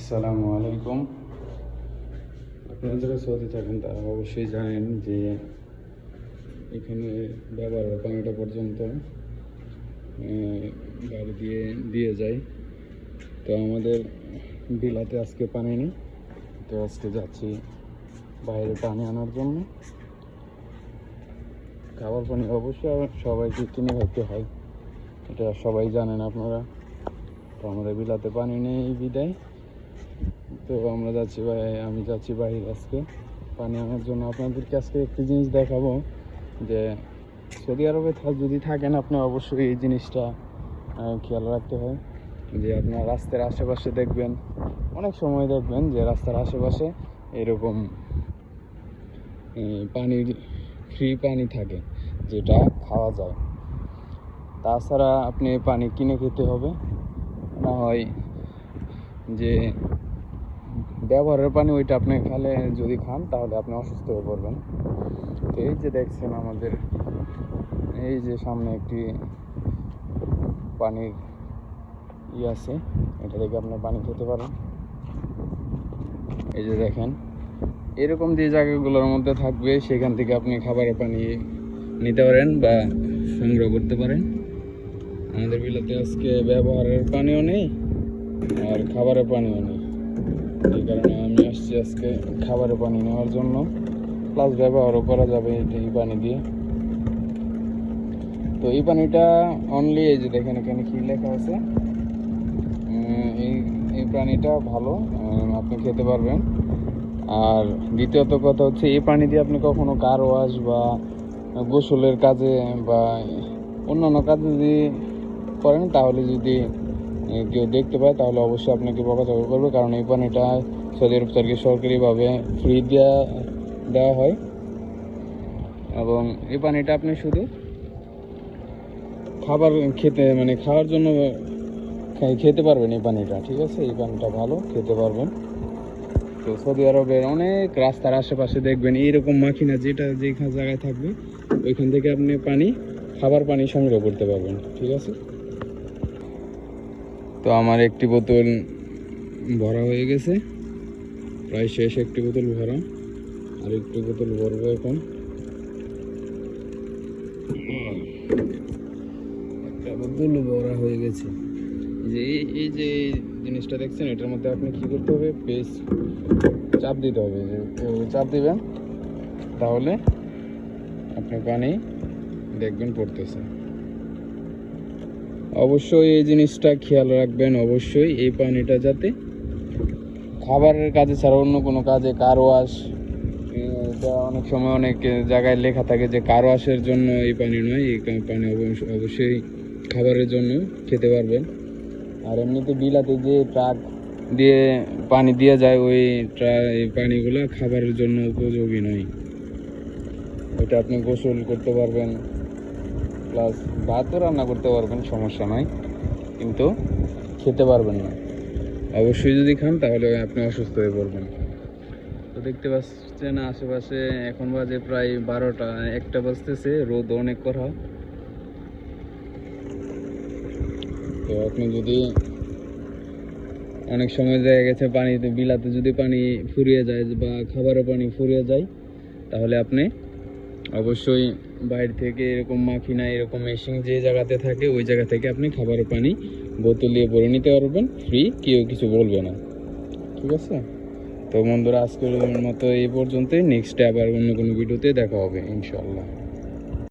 আসসালামু আলাইকুম। আপনারা যারা সৌদি থাকেন, তারা অবশ্যই জানেন যে এখানে ব্যবহারের পানিটা পর্যন্ত গাড়ি দিয়ে দিয়ে যায়। তো আমাদের বিলাতে আজকে পানি নেই, তো আজকে যাচ্ছি বাইরে পানি আনার জন্য। খাবার পানি অবশ্যই সবাইকে কিনে খাইতে হয়, এটা সবাই জানেন আপনারা। তো আমাদের বিলাতে পানি নেই, বিদায়। তো আমরা যাচ্ছি ভাই, আমি যাচ্ছি বাইরে আজকে। পানি আনার জন্য আপনাদেরকে আজকে একটি জিনিস দেখাবো যে সৌদি আরবে যদি থাকেন আপনি অবশ্যই এই জিনিসটা খেয়াল রাখতে হয়। যে আপনার রাস্তার আশেপাশে দেখবেন, অনেক সময় দেখবেন যে রাস্তার আশেপাশে এরকম পানির ফ্রি পানি থাকে যেটা খাওয়া যায়। তাছাড়া আপনি পানি কিনে খেতে হবে। না হয় যে ব্যবহারের পানি ওইটা আপনি খালে যদি খান, তাহলে আপনি অসুস্থ হয়ে পড়বেন। তো এই যে দেখছেন আমাদের, এই যে সামনে একটি পানির ই আছে, এটা থেকে আপনি পানি খেতে পারেন। এই যে দেখেন, এরকম যে জায়গাগুলোর মধ্যে থাকবে, সেখান থেকে আপনি খাবারের পানি নিতে পারেন বা সংগ্রহ করতে পারেন। আমাদের বিলাতে আজকে ব্যবহারের পানিও নেই, আর খাবারের পানিও নেই। এই কারণে আমি আসছি আজকে খাবারের পানি নেওয়ার জন্য। প্লাস ব্যবহারও করা যাবে এই পানি দিয়ে। তো এই পানিটা অনলি এই যে দেখেন এখানে কি লেখা আছে। এই এই প্রাণীটা ভালো আপনি খেতে পারবেন। আর দ্বিতীয়ত কথা হচ্ছে, এই পানি দিয়ে আপনি কখনো কার ওয়াশ বা গোসলের কাজে বা অন্যান্য কাজে যদি করেন, তাহলে যদি কেউ দেখতে পায়, তাহলে অবশ্যই আপনাকে বকাঝকা করবে, কারণ এই পানিটা সৌদি আরব সরকার সরকারিভাবে ফ্রি দেওয়া দেওয়া হয়। এবং এই পানিটা আপনি শুধু খাবার খেতে মানে খাওয়ার জন্য খেতে পারবেন এই পানিটা, ঠিক আছে? এই পানিটা ভালো, খেতে পারবেন। তো সৌদি আরবের অনেক রাস্তার আশেপাশে দেখবেন, এইরকম মাখিনা যেটা যেখানে জায়গায় থাকবে, ওইখান থেকে আপনি পানি, খাবার পানি সংগ্রহ করতে পারবেন, ঠিক আছে? তো আমার একটি বোতল ভরা হয়ে গেছে। প্রায় শেষ একটি বোতল ভরা। আর একটি বোতল ভরবো এখন। একটা বোতল ভরা হয়ে গেছে। যে, এই- যে জিনিসটা দেখছেন, এটার মধ্যে আপনি কি করতে হবে? পেজ চাপ দিতে হবে। চাপ দিবেন, তাহলে আপনি পানি দেখবেন পড়তেছে। অবশ্যই এই জিনিসটা খেয়াল রাখবেন, অবশ্যই এই পানিটা যাতে খাবারের কাজে ছাড়া অন্য কোনো কাজে, কার ওয়াশ অনেক সময় অনেক জায়গায় লেখা থাকে যে কার ওয়াশের জন্য এই পানি নয়, এই পানি অবশ্য- অবশ্যই খাবারের জন্য খেতে পারবেন। আর এমনিতে বিলাতে যে ট্রাক দিয়ে পানি দিয়ে যায়, ওই এই পানিগুলো খাবারের জন্য উপযোগী নয়। ওইটা আপনি গোসল করতে পারবেন। প্লাস ভাতও রান্না করতে পারবেন, সমস্যা নয় কিন্তু খেতে পারবেন না। অবশ্যই যদি খান, তাহলে আপনি অসুস্থ হয়ে পড়বেন। তো দেখতে পাচ্ছেন আশেপাশে এখন বাজে প্রায় বারোটা, একটা বাজতেছে, রোদ অনেক করা। তো আপনি যদি অনেক সময় দেখা গেছে পানিতে, বিলাতে যদি পানি ফুরিয়ে যায় বা খাবারের পানি ফুরিয়ে যায়, তাহলে আপনি অবশ্যই বাইরে থেকে এরকম মাখিনা এরকম মেশিন যে জায়গাতে থাকে, ওই জায়গা থেকে আপনি খাবারের পানি বোতল দিয়ে ভরে নিতে পারবেন। ফ্রি কেউ কিছু বলবে না। ঠিক আছে? তো বন্ধুরা, আজকের মতো এই পর্যন্তই। নেক্সটে আবার অন্য কোনো ভিডিওতে দেখা হবে ইনশাল্লাহ